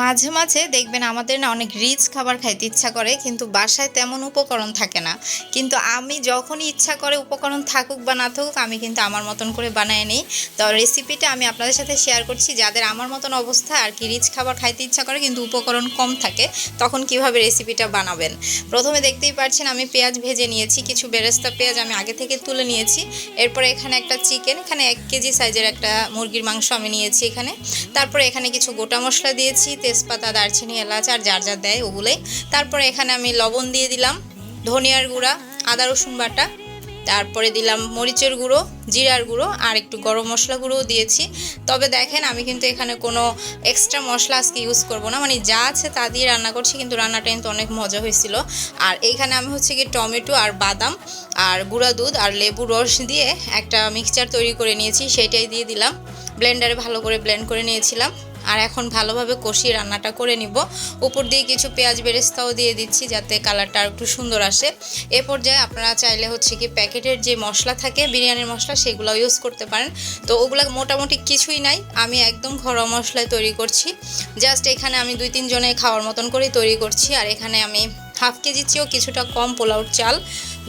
মাঝে মাঝে দেখবেন আমাদের না অনেক রিচ খাবার খাইতে ইচ্ছা করে, কিন্তু বাসায় তেমন উপকরণ থাকে না। কিন্তু আমি যখনই ইচ্ছা করে উপকরণ থাকুক বা না থাকুক, আমি কিন্তু আমার মতন করে বানায় নিই। তো রেসিপিটা আমি আপনাদের সাথে শেয়ার করছি। যাদের আমার মতন অবস্থা আর কি রিচ খাবার খাইতে ইচ্ছা করে, কিন্তু উপকরণ কম থাকে, তখন কীভাবে রেসিপিটা বানাবেন? প্রথমে দেখতেই পাচ্ছেন আমি পেঁয়াজ ভেজে নিয়েছি, কিছু বেরেস্তা পেঁয়াজ আমি আগে থেকে তুলে নিয়েছি। এরপরে এখানে একটা চিকেন এখানে এক কেজি সাইজের একটা মুরগির মাংস আমি নিয়েছি এখানে। তারপরে এখানে কিছু গোটা মশলা দিয়েছি তেজপাতা, দারচিনি, এলাচ আর যার যার দেয় ওগুলোই। তারপরে এখানে আমি লবণ দিয়ে দিলাম, ধনিয়ার গুঁড়া, আদা, রসুন বাটা। তারপরে দিলাম মরিচের গুঁড়ো, জিরার গুঁড়ো আর একটু গরম মশলা গুঁড়োও দিয়েছি। তবে দেখেন, আমি কিন্তু এখানে কোনো এক্সট্রা মশলা আজকে ইউজ করব না। মানে যা আছে তা দিয়ে রান্না করছি, কিন্তু রান্নাটা কিন্তু অনেক মজা হয়েছিল। আর এইখানে আমি হচ্ছে কি টমেটো আর বাদাম আর গুঁড়া দুধ আর লেবু রস দিয়ে একটা মিক্সচার তৈরি করে নিয়েছি, সেটাই দিয়ে দিলাম। ব্লেন্ডারে ভালো করে ব্লেন্ড করে নিয়েছিলাম। আর এখন ভালোভাবে কষিয়ে রান্নাটা করে নিব। উপর দিয়ে কিছু পেঁয়াজ বেরেস্তাও দিয়ে দিচ্ছি যাতে কালারটা আর একটু সুন্দর আসে। এ পর্যায়ে আপনারা চাইলে হচ্ছে কি প্যাকেটের যে মশলা থাকে, বিরিয়ানির মশলা সেগুলো ইউজ করতে পারেন। তো ওগুলো মোটামুটি কিছুই নাই, আমি একদম ঘরোয়া মশলায় তৈরি করছি। জাস্ট এখানে আমি দুই তিন জনে খাওয়ার মতন করে তৈরি করছি, আর এখানে আমি হাফ কেজির চেয়েও কিছুটা কম পোলাওর চাল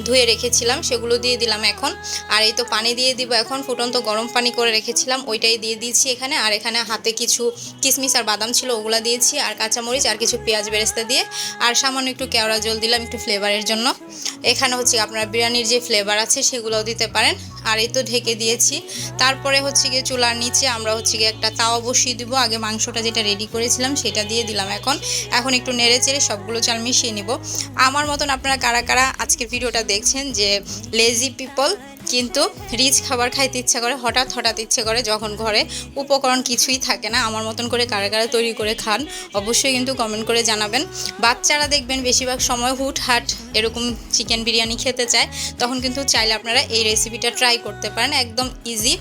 ধুয়ে রেখেছিলাম, সেগুলো দিয়ে দিলাম এখন। আর এই তো পানি দিয়ে দিব এখন, ফুটন্ত গরম পানি করে রেখেছিলাম, ওইটাই দিয়ে দিয়েছি এখানে। আর এখানে হাতে কিছু কিশমিশ আর বাদাম ছিল, ওগুলো দিয়েছি, আর কাঁচামরিচ আর কিছু পেঁয়াজ বেরেস্তা দিয়ে। আর সামান্য একটু কেওড়া জল দিলাম একটু ফ্লেভারের জন্য। এখানে হচ্ছে আপনার বিরিয়ানির যে ফ্লেভার আছে, সেগুলোও দিতে পারেন। আর এই তো ঢেকে দিয়েছি। তারপরে হচ্ছে গিয়ে চুলার নিচে আমরা হচ্ছে গিয়ে একটা তাওয়া বসিয়ে দিব। আগে মাংসটা যেটা রেডি করেছিলাম সেটা দিয়ে দিলাম এখন। এখন একটু নেড়ে চেড়ে সবগুলো চাল মিশিয়ে নিব। আমার মতন আপনারা কারা কারা আজকের ভিডিওটা দেখছেন যে লেজি পিপল কিন্তু রিচ খাবার খাইতে ইচ্ছা করে, হঠাৎ হঠাৎ ইচ্ছে করে যখন ঘরে, উপকরণ কিছুই থাকে না, আমার মতন করে কারা কারা তৈরি করে খান, অবশ্যই কিন্তু কমেন্ট করে জানাবেন। বাচ্চারা দেখবেন বেশিরভাগ সময় হুট হাট এরকম চিকেন বিরিয়ানি খেতে চায়, তখন কিন্তু চাইলে আপনারা এই রেসিপিটা ট্রাই করতে পারেন, একদম ইজি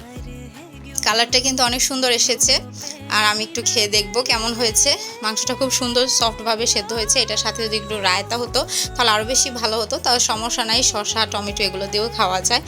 কালারটা কিন্তু অনেক সুন্দর এসেছে। আর আমি একটু খেয়ে দেখব কেমন হয়েছে। মাংসটা খুব সুন্দর সফটভাবে সেদ্ধ হয়েছে, এটার সাথে যদি একটু রায়তা হতো, তাহলে আরও বেশি ভালো হতো তাহলে সমস্যা নাই, শসা, টমেটো এগুলো দিয়েও খাওয়া যায়।